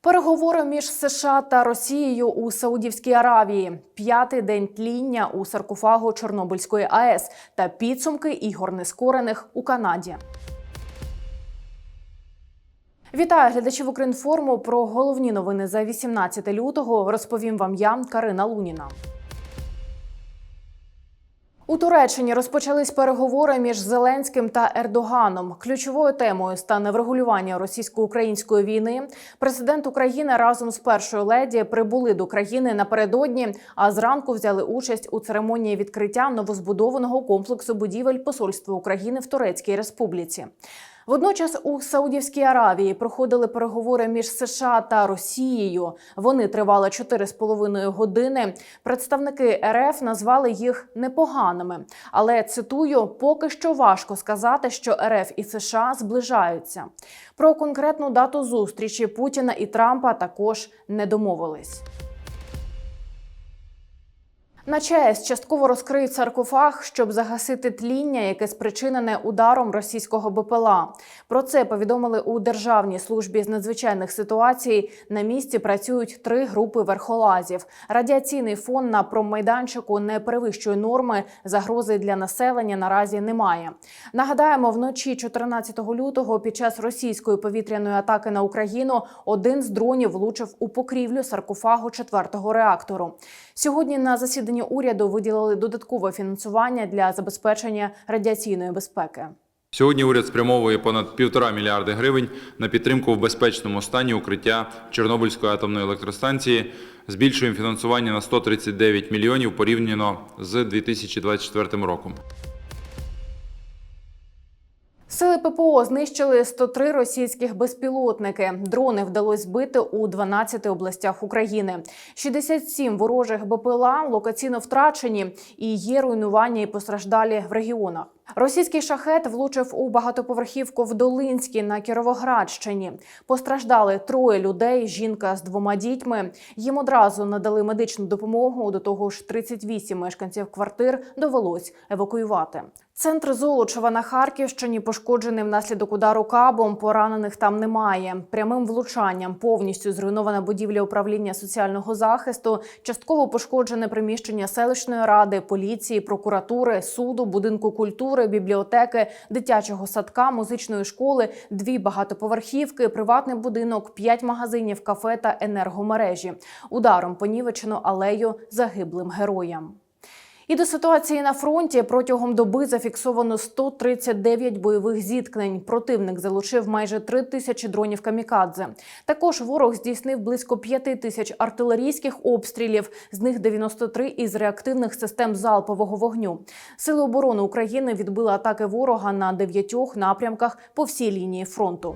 Переговори між США та Росією у Саудівській Аравії, п'ятий день тління у саркофагу Чорнобильської АЕС та підсумки ігор нескорених у Канаді. Вітаю глядачів Українформу. Про головні новини за 18 лютого розповім вам я, Карина Луніна. У Туреччині розпочались переговори між Зеленським та Ердоганом. Ключовою темою стане врегулювання російсько-української війни. Президент України разом з першою леді прибули до країни напередодні, а зранку взяли участь у церемонії відкриття новозбудованого комплексу будівель Посольства України в Турецькій Республіці. Водночас у Саудівській Аравії проходили переговори між США та Росією. Вони тривали 4,5 години. Представники РФ назвали їх непоганими. Але цитую, поки що важко сказати, що РФ і США зближаються. Про конкретну дату зустрічі Путіна і Трампа також не домовились. На ЧАЕС частково розкриють саркофаг, щоб загасити тління, яке спричинене ударом російського БПЛА. Про це повідомили у Державній службі з надзвичайних ситуацій. На місці працюють три групи верхолазів. Радіаційний фон на промайданчику не перевищує норми. Загрози для населення наразі немає. Нагадаємо, вночі 14 лютого під час російської повітряної атаки на Україну один з дронів влучив у покрівлю саркофагу четвертого реактору. Сьогодні на засіданні уряду виділили додаткове фінансування для забезпечення радіаційної безпеки. Сьогодні уряд спрямовує понад півтора мільярди гривень на підтримку в безпечному стані укриття Чорнобильської атомної електростанції. Збільшуємо фінансування на 139 мільйонів порівняно з 2024 роком. Сили ППО знищили 103 російських безпілотники. Дрони вдалося збити у 12 областях України. 67 ворожих БПЛА локаційно втрачені і є руйнування і постраждалі в регіонах. Російський шахет влучив у багатоповерхівку в Долинській на Кіровоградщині. Постраждали троє людей. Жінка з двома дітьми. Їм одразу надали медичну допомогу. До того ж, 38 мешканців квартир довелось евакуювати. Центр Золочева на Харківщині пошкоджений внаслідок удару кабом. Поранених там немає. Прямим влучанням повністю зруйнована будівля управління соціального захисту. Частково пошкоджене приміщення селищної ради, поліції, прокуратури, суду, будинку культури, бібліотеки, дитячого садка, музичної школи, дві багатоповерхівки, приватний будинок, п'ять магазинів, кафе та енергомережі. Ударом понівечено алею загиблим героям. І до ситуації на фронті протягом доби зафіксовано 139 бойових зіткнень. Противник залучив майже 3 тисячі дронів камікадзе. Також ворог здійснив близько 5 тисяч артилерійських обстрілів, з них 93 із реактивних систем залпового вогню. Сили оборони України відбили атаки ворога на дев'ятьох напрямках по всій лінії фронту.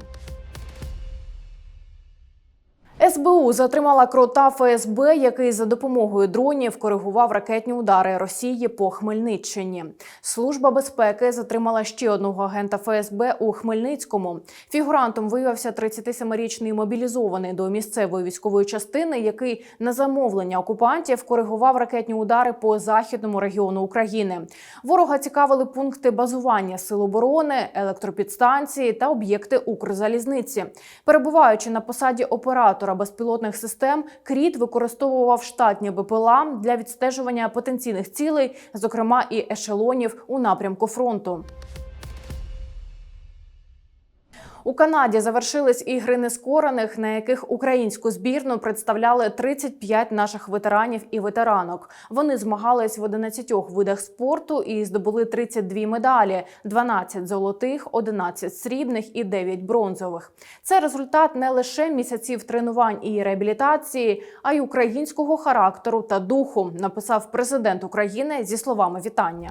СБУ затримала крота ФСБ, який за допомогою дронів коригував ракетні удари Росії по Хмельниччині. Служба безпеки затримала ще одного агента ФСБ у Хмельницькому. Фігурантом виявився 37-річний мобілізований до місцевої військової частини, який на замовлення окупантів коригував ракетні удари по західному регіону України. Ворога цікавили пункти базування сил оборони, електропідстанції та об'єкти Укрзалізниці. Перебуваючи на посаді оператора безпілотних систем, Кріт використовував штатні БПЛА для відстежування потенційних цілей, зокрема і ешелонів у напрямку фронту. У Канаді завершились ігри нескорених, на яких українську збірну представляли 35 наших ветеранів і ветеранок. Вони змагались в 11 видах спорту і здобули 32 медалі: 12 золотих, 11 срібних і 9 бронзових. Це результат не лише місяців тренувань і реабілітації, а й українського характеру та духу. Написав президент України зі словами вітання.